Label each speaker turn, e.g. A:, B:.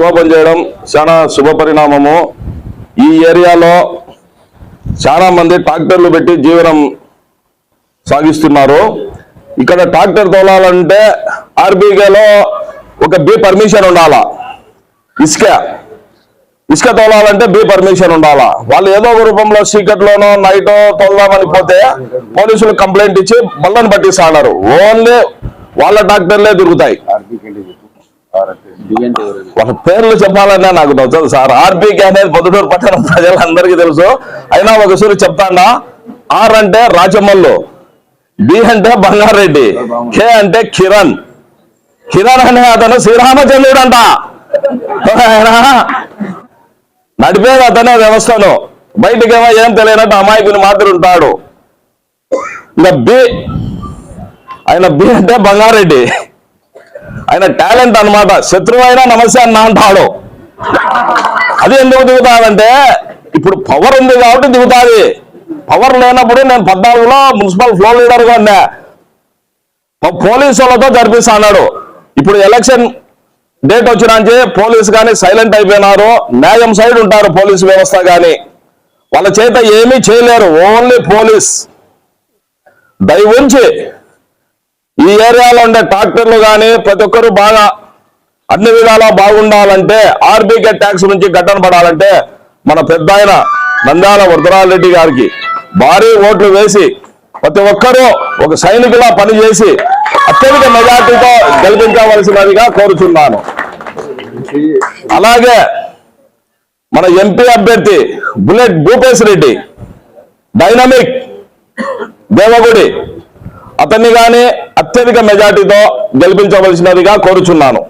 A: Office open చేయడం చాలా శుభ పరిణామము. ఈ ఏరియాలో చాలా మంది ట్రాక్టర్లు పెట్టి జీవనం సాగిస్తున్నారు. ఇక్కడ ట్రాక్టర్ తోలాలంటే ఆర్బీకేలో ఒక బి పర్మిషన్ ఉండాలా. ఇసుక. ఇసుక తోలాలంటే బి పర్మిషన్ ఉండాలా. వాళ్ళు ఏదో ఒక రూపంలో చీకట్లోనో నైట్ తోలదామని పోతే పోలీసులు కంప్లైంట్ ఇచ్చి బళ్ళను పట్టిస్తాడారు ఓన్లీ వాళ్ళ ట్రాక్టర్లే దొరుకుతాయి వాళ్ళ పేర్లు చెప్పాలన్నా నాకు నచ్చదు సార్. ఆర్బీకే అనేది పొద్దుటూరు పట్టణం ప్రజలందరికీ తెలుసు. అయినా ఒకసారి చెప్తానా? ఆర్ అంటే రాజమల్లు బి అంటే బంగారెడ్డి కే అంటే కిరణ్. కిరణ్ అనే అతను శ్రీరామచంద్రుడు అంట నడిపేది అతనే వ్యవస్థను. బయటకేమో ఏం తెలియనట్టు అమాయకుని మాత్రం ఉంటాడు. ఇంకా బి ఆయన బి అంటే బంగారెడ్డి. ఆయన టాలెంట్ అన్నమాట. శత్రువు అయినా నమస్తే అన్న అంటాడు. అది ఎందుకు దిగుతాదంటే ఇప్పుడు పవర్ ఉంది కాబట్టి దిగుతాది. పవర్ లేనప్పుడు నేను పద్నాలుగులో మున్సిపల్ ఫ్లోర్ లీడర్గా ఉన్నా. పోలీసు వాళ్ళతో జరిపిస్తా అన్నాడు. ఇప్పుడు ఎలక్షన్ డేట్ వచ్చినాంచి పోలీసు కానీ సైలెంట్ అయిపోయినారు. న్యాయం సైడ్ ఉంటారు పోలీసు వ్యవస్థ కానీ. వాళ్ళ చేత ఏమీ చేయలేరు. ఓన్లీ పోలీస్ దయవుంచి ఈ ఏరియాలో ఉండే ట్రాక్టర్లు కానీ ప్రతి ఒక్కరు బాగా అన్ని విధాలా బాగుండాలంటే ఆర్బీకే ట్యాక్స్ నుంచి గట్టన పడాలంటే మన పెద్ద ఆయన నంద్యాల వరదరారెడ్డి గారికి భారీ ఓట్లు వేసి ప్రతి ఒక్కరూ ఒక సైనికులా పనిచేసి అత్యధిక మెజార్టీతో గెలిపించవలసినదిగా కోరుతున్నాను అలాగే మన ఎంపీ అభ్యర్థి బుల్లెట్ భూపేశ్ రెడ్డి డైనమిక్ దేవగుడి అతన్ని కానీ అత్యధిక మెజార్టీతో గెలిపించవలసినదిగా కోరుచున్నాను.